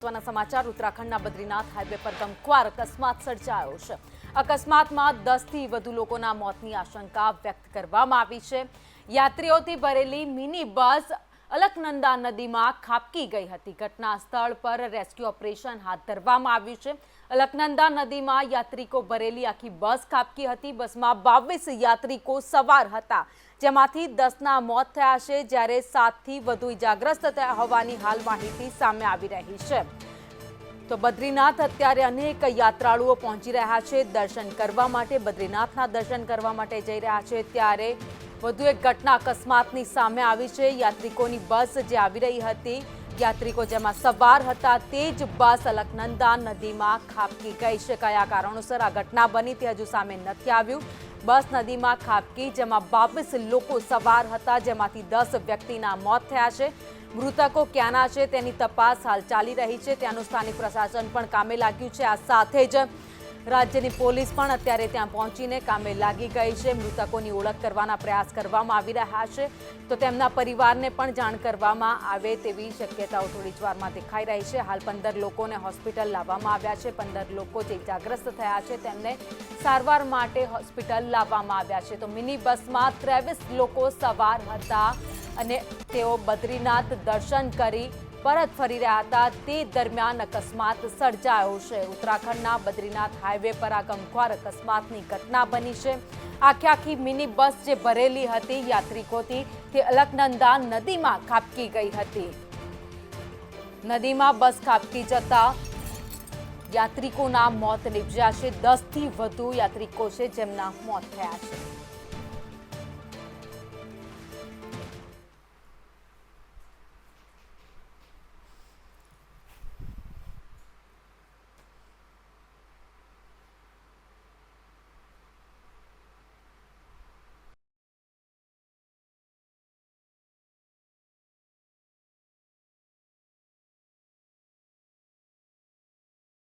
મહત્વના સમાચાર. ઉત્તરાખંડના બદ્રીનાથ હાઈવે પર ગમખ્વાર અકસ્માત સર્જાયો છે. અકસ્માતમાં દસથી વધુ લોકોના મોતની આશંકા વ્યક્ત કરવામાં આવી છે. યાત્રીઓથી ભરેલી મિની બસ અલકનંદા નદીમાં ખાબકી ગઈ હતી. ઘટના સ્થળ પર રેસ્ક્યુ ઓપરેશન હાથ ધરવામાં આવ્યું છે. અલકનંદા નદીમાં યાત્રિકો ભરેલી આખી બસ ખાબકી હતી. બસમાં બાવીસ યાત્રિકો સવાર હતા. જેમાંથી દસના મોત થયા છે, જ્યારે સાતથી વધુ ઇજાગ્રસ્ત થયા હોવાની હાલ માહિતી સામે આવી રહી છે. તો બદ્રીનાથ અત્યારે અનેક યાત્રાળુઓ પહોંચી રહ્યા છે દર્શન કરવા માટે. બદ્રીનાથના દર્શન કરવા માટે જઈ રહ્યા છે ત્યારે વધુ એક ઘટના અકસ્માતની સામે આવી છે. યાત્રિકોની બસ જે આવી રહી હતી, યાત્રિકો જેમાં સવાર હતા, તે જ બસ અલકનંદા નદીમાં ખાબકી ગઈ છે કયા કારણોસર આ ઘટના બની તે હજુ સામે નથી આવ્યું. બસ નદીમાં ખાબકી, જેમાં બાવીસ લોકો સવાર હતા, જેમાંથી દસ વ્યક્તિના મોત થયા છે. મૃતકો ક્યાંના છે તેની તપાસ હાલ ચાલી રહી છે. ત્યાંનું સ્થાનિક પ્રશાસન પણ કામે લાગ્યું છે. આ સાથે જ રાજ્યની પોલીસ પણ અત્યારે ત્યાં પહોંચીને કામે લાગી ગઈ છે. મૃતકોની ઓળખ કરવાના પ્રયાસ કરવામાં આવી રહ્યા છે. તો તેમના પરિવારને પણ જાણ કરવામાં આવે તેવી શક્યતાઓ થોડી વારમાં દેખાઈ રહી છે. હાલ પંદર લોકોને હોસ્પિટલ લાવવામાં આવ્યા છે. પંદર લોકો જે ઇજાગ્રસ્ત થયા છે તેમને સારવાર માટે હોસ્પિટલ લાવવામાં આવ્યા છે. તો મિની બસમાં ત્રેવીસ લોકો સવાર હતા અને તેઓ બદ્રીનાથ દર્શન કરી પરત ફરી રહ્યા હતા. તે દરમિયાન અકસ્માત સર્જાયો છે. ઉત્તરાખંડના બદ્રીનાથ હાઈવે પર આ ગમખ્વાર અકસ્માતની ઘટના બની છે. આખી આખી મિની બસ જે ભરેલી હતી, યાત્રિકોથી તે અલકનંદા નદીમાં ખાબકી ગઈ હતી. નદીમાં બસ ખાબકી જતા યાત્રિકોના મોત નિપજ્યા છે. દસથી વધુ યાત્રિકો છે જેમના મોત થયા છે.